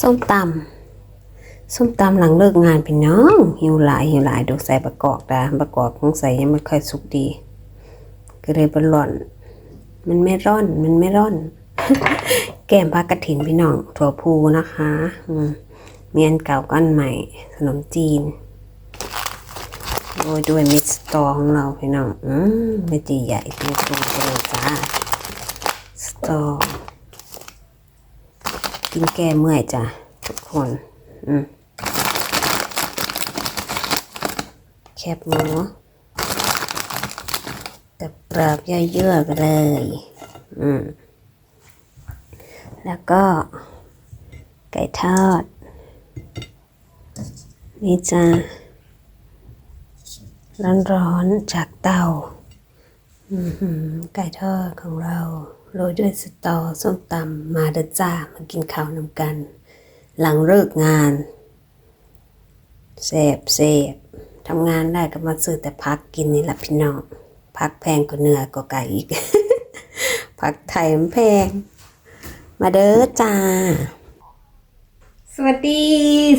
ส้มตำส้มตำหลังเลิกงานพี่น้อง หิวหลายหิวหลายดูใส่ประกอบดาประกอบของใส่ยังไม่ค่อยสุกดี ก็เลยบร่อน มันไม่ร่อน มันไม่ร่อน แก้มผักกระถินพี่น้องถั่วพูนะคะมีอันเก่าก็อันใหม่ขนมจีนโรยด้วยมิตรสตอของเราพี่น้อง อืมไม่จีใหญ่ตัวโตไปเลยจ้าสตอ กินแก้เมื่อยจ้ะทุกคนอืมแคบหมูกับกรอบเยอะๆไปเลย อืม แล้วก็ ไก่ทอด นี่จ้ะร้อนๆจากเตาไก่ทอดของเรา โรยด้วยสตอส้มตำมาเด้อจ้ามากินข้าวนำกัน หลังเลิกงานเสบเสบทำงานได้ก็มาซื้อแต่พักกินนี่แหละพี่น้องพักแพงกว่าเนื้อกว่าไก่อีก พักไทยมันแพง มาเด้อจ้า สวัสดี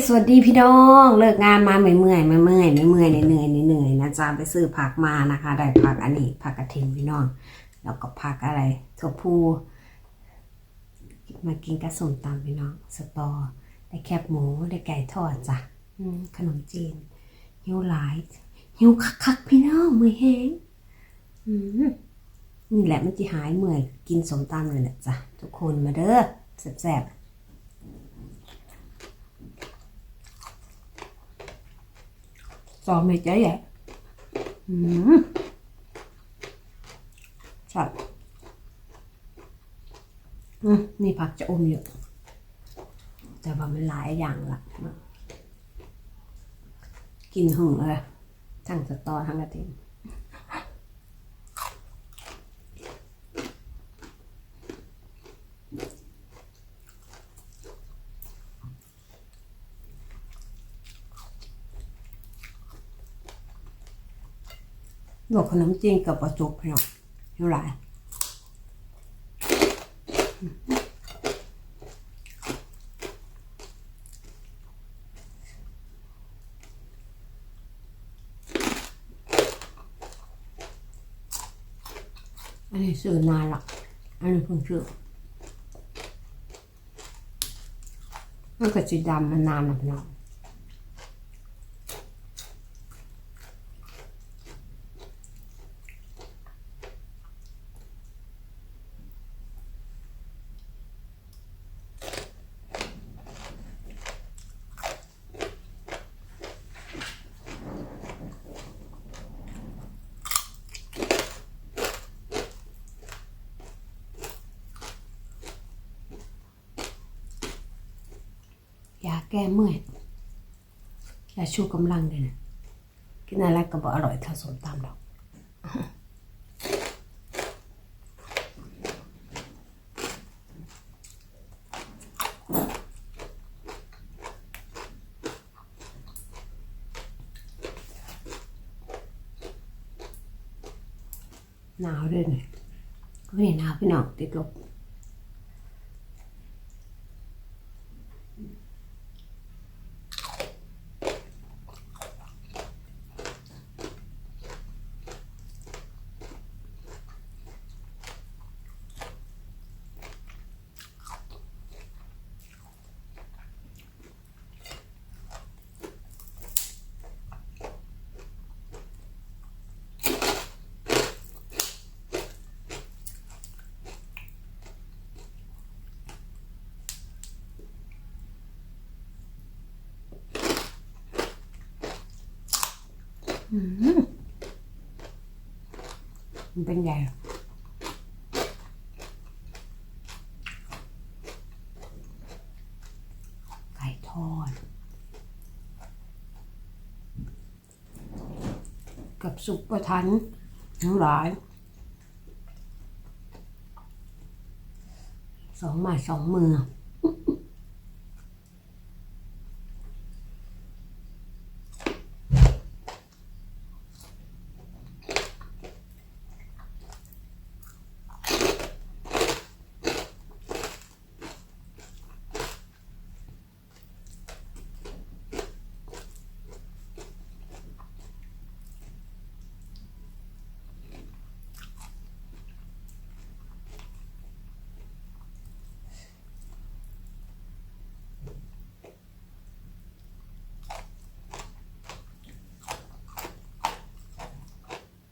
สวัสดีพี่น้อง เลิกงานมาเมื่อยเมื่อยเมื่อยเมื่อยเหนื่อยเหนื่อยๆนะจ๊ะไปซื้อผักมานะคะ ได้ผักอันนี้ผักกระเทียมพี่น้อง แล้วก็ผักอะไรถั่วพูมากินกระสมตำพี่น้อง สตอ ได้แคบหมู ได้ไก่ทอดจ้ะอืมขนมจีน หิวหลาย หิวคักๆพี่น้องมือแห้งอืมนี่แหละมันจะหายเมื่อยกินสมตำเลยแหละจ้ะ ทุกคนมาเด้อแซ่บๆซอมไม่ใจใหญ่อืมัดมนี่ผักจะอมอยู่แต่ว่ามันหลายอย่างละกินหึงเลยทั้งสตอทั้งกระเทียมลวกขนมจีนกับปลาจุกพี่น้ องเท่าไหร่อันนี้ซื้อนานละอันนี้เพิ่งซื้อมันก็สีดำมันนานนะพี่น้อง ก้เมื่อยยาชูกำลังเลยนะกินอะไรก็บอกอร่อยเท่าสมตำดอกหนาวด้วยเนี่ยไม่ได้หนาวพี่น้องติดลบ มันเป็นไงไก่ทอด กับซุปประทันทั้งหลายสองไมาสองมือ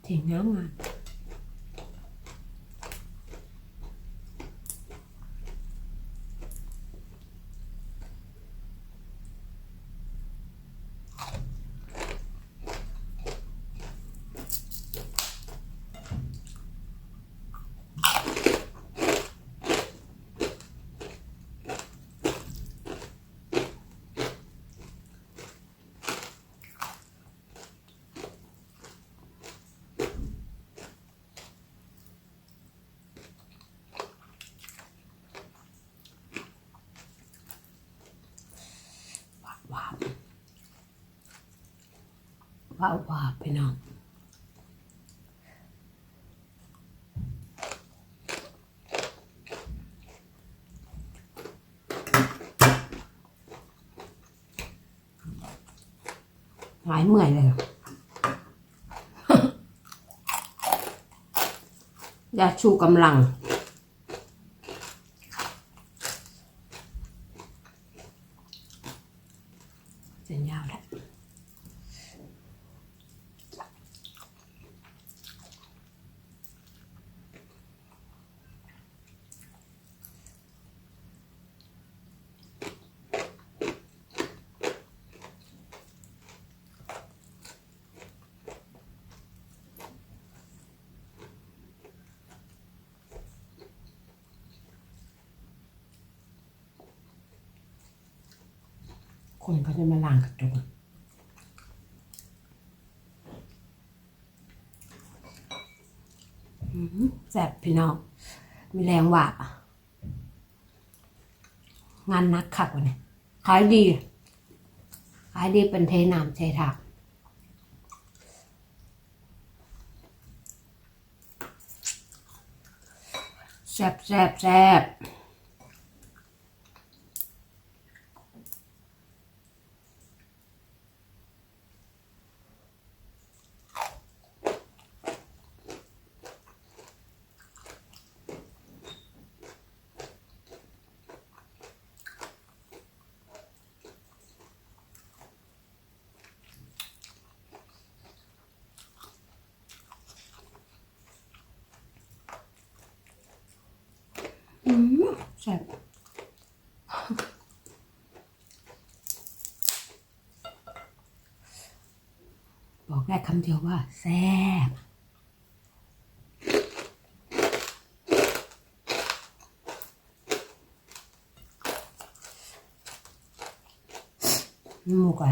เถีย ว้าวว้าพี่น้องหายเมื่อยเลยยาชูกำลัง คนเขาจะมาล้างกระจกอืมแซ่บพี่น้อง มีแรงว่ะงานนักขักวันนี้ขายดี ขายดีเป็นเทน้ำเทถักแซบแซ่บแซ่บ อืม แซ่บบอกได้คำเดียวว่าแซ่บหมูก่อน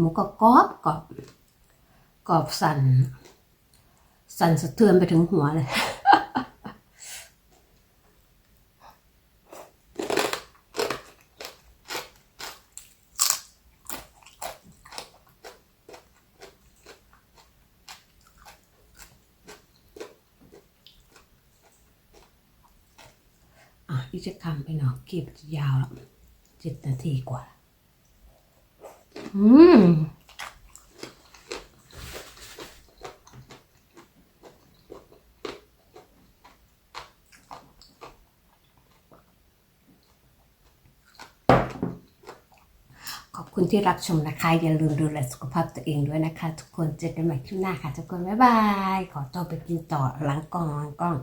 หมูก็กรอบกรอบกรอบสั่น สั่นสะเทือนไปถึงหัวเลย อะอีกจะคำไปหนอยคลิปจะยาวแล้วเจ็ดนาทีกว่า อืมขอบคุณที่รับชมนะคะ อย่าลืมดูแลสุขภาพตัวเองด้วยนะคะ ทุกคนเจอกันใหม่คลิปหน้าค่ะ ทุกคน บ๊ายบาย ขอตัวไปกินต่อหลังกล้องหลังกล้อง